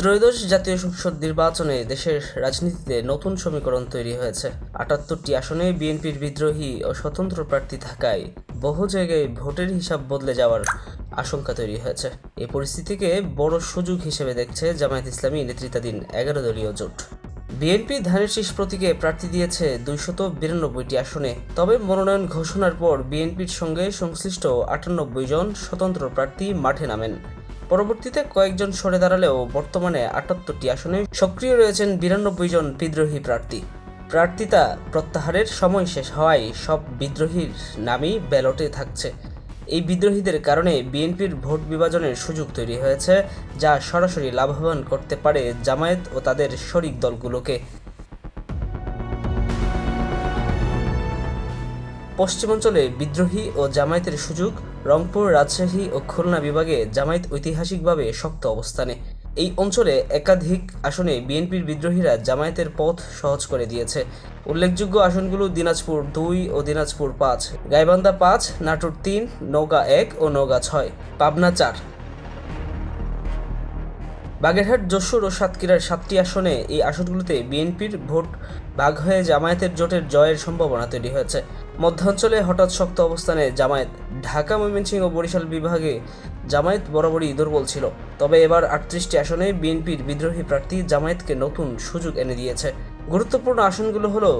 ত্রয়োদশ জাতীয় সংসদ নির্বাচনে দেশের রাজনীতিতে নতুন সমীকরণ তৈরি হয়েছে। আটাত্তরটি আসনে বিএনপির বিদ্রোহী ও স্বতন্ত্র প্রার্থী থাকায় বহু জায়গায় ভোটের হিসাব বদলে যাওয়ার আশঙ্কা তৈরি হয়েছে। এ পরিস্থিতিকে বড় সুযোগ হিসেবে দেখছে জামায়াত ইসলামী নেতৃত্বাধীন এগারো দলীয় জোট। বিএনপি ধানের শীষ প্রতীকে প্রার্থী দিয়েছে দুইশত বিরানব্বইটি আসনে। তবে মনোনয়ন ঘোষণার পর বিএনপির সঙ্গে সংশ্লিষ্ট আটানব্বই জন স্বতন্ত্র প্রার্থী মাঠে নামেন। পরবর্তীতে কয়েকজন সরে দাঁড়ালেও বর্তমানে আটাত্তরটি আসনে সক্রিয় রয়েছেন বিরানব্বই জন বিদ্রোহী প্রার্থী। প্রার্থিতা প্রত্যাহারের সময় শেষ হওয়ায় সব বিদ্রোহীর নামই ব্যালটে থাকছে। এই বিদ্রোহীদের কারণে বিএনপির ভোট বিভাজনের সুযোগ তৈরি হয়েছে, যা সরাসরি লাভবান করতে পারে জামায়াত ও তাদের শরিক দলগুলোকে। পশ্চিমাঞ্চলে বিদ্রোহী ও জামায়াতের সুযোগ, রংপুর রাজশাহী ও খুলনা বিভাগে জামায়াত ঐতিহাসিকভাবে শক্ত অবস্থানে। এই অঞ্চলে একাধিক আসনে বিএনপির বিদ্রোহীরা জামায়াতের পথ সহজ করে দিয়েছে। উল্লেখযোগ্য আসনগুলো দিনাজপুর দুই ও দিনাজপুর পাঁচ, গাইবান্ধা পাঁচ, নাটোর তিন নৌগা এক ও নৌকা ছয়, পাবনা চার। বাগেরহাট যশোর ও সাতক্ষীরার সাতটি আসনে এই আসনগুলোতে বিএনপির ভোট ভাগ হয়ে জামায়াতের জোটের জয়ের সম্ভাবনা তৈরি হয়েছে। মধ্যাঞ্চলে হঠাৎ শক্ত অবস্থানে জামায়াত ঢাকা, ময়মনসিংহ ও বরিশাল বিভাগে জামায়াত বরাবরই দুর্বল ছিল। তবে এবার আটত্রিশটি আসনে বিএনপির বিদ্রোহী প্রার্থী জামায়াতকে নতুন সুযোগ এনে দিয়েছে। গুরুত্বপূর্ণ আসনগুলো হলো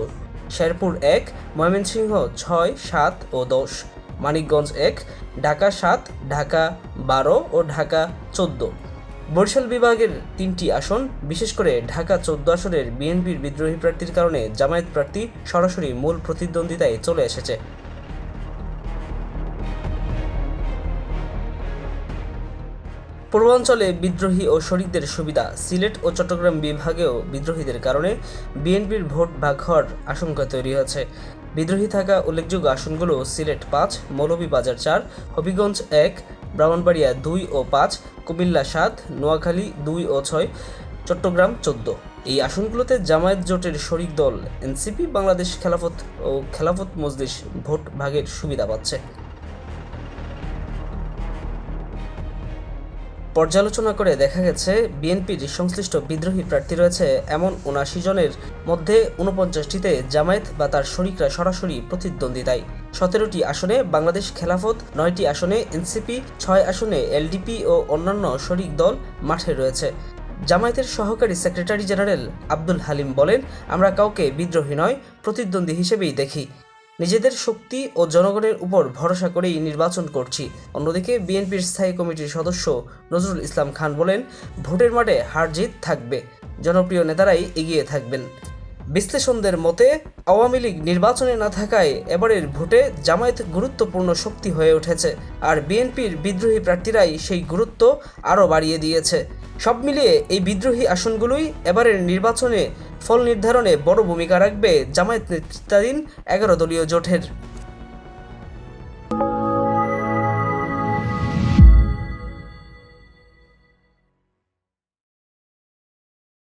শেরপুর এক, ময়মনসিংহ ছয়, সাত ও দশ, মানিকগঞ্জ এক, ঢাকা সাত, ঢাকা বারো ও ঢাকা চোদ্দ। বরিশাল বিভাগের তিনটি আসন, বিশেষ করে ঢাকা চোদ্দ আসনের বিএনপির বিদ্রোহী প্রার্থীর কারণে জামায়াত প্রার্থী সরাসরি মূল প্রতিদ্বন্দ্বিতায় চলে এসেছে। পূর্বাঞ্চলে বিদ্রোহী ও শরিকদের সুবিধা সিলেট ও চট্টগ্রাম বিভাগেও বিদ্রোহীদের কারণে বিএনপির ভোট ভাগ হওয়ার আশঙ্কা তৈরি হয়েছে। বিদ্রোহী থাকা উল্লেখযোগ্য আসনগুলো সিলেট পাঁচ, মৌলভীবাজার চার, হবিগঞ্জ এক ব্রাহ্মণবাড়িয়া দুই ও পাঁচ, কুমিল্লা সাত, নোয়াখালী দুই ও ছয়, চট্টগ্রাম চোদ্দ। এই আসনগুলোতে জামায়াত জোটের শরিক দল, এনসিপি, বাংলাদেশ খেলাফত ও খেলাফত মজলিস ভোট ভাগের সুবিধা পাচ্ছে। পর্যালোচনা করে দেখা গেছে, বিএনপির সংশ্লিষ্ট বিদ্রোহী প্রার্থী রয়েছে এমন উনাশি জনের মধ্যে উনপঞ্চাশটিতে জামায়াত বা তার শরিকরা সরাসরি প্রতিদ্বন্দ্বিতায়। সতেরোটি আসনে বাংলাদেশ খেলাফত, নয়টি আসনে এনসিপি, ছয় আসনে এলডিপি ও অন্যান্য শরিক দল মাঠে রয়েছে। জামায়াতের সহকারী সেক্রেটারি জেনারেল আব্দুল হালিম বলেন, আমরা কাউকে বিদ্রোহী নয়, প্রতিদ্বন্দ্বী হিসেবেই দেখি। নিজেদের শক্তি ও জনগণের উপর ভরসা করেই নির্বাচন করছি। অন্যদিকে বিএনপির স্থায়ী কমিটির সদস্য নজরুল ইসলাম খান বলেন, ভোটের মাঠে হার জিত থাকবে। জনপ্রিয় নেতারাই এগিয়ে থাকবেন। বিশ্লেষণদের মতে, আওয়ামী লীগ নির্বাচনে না থাকায় এবারের ভোটে জামায়াত গুরুত্বপূর্ণ শক্তি হয়ে উঠেছে, আর বিএনপির বিদ্রোহী প্রার্থীরাই সেই গুরুত্ব আরও বাড়িয়ে দিয়েছে। সব মিলিয়ে এই বিদ্রোহী আসনগুলোই এবারের নির্বাচনে ফল নির্ধারণে বড় ভূমিকা রাখবে জামায়াত নেতৃত্বাধীন এগারো দলীয় জোটের।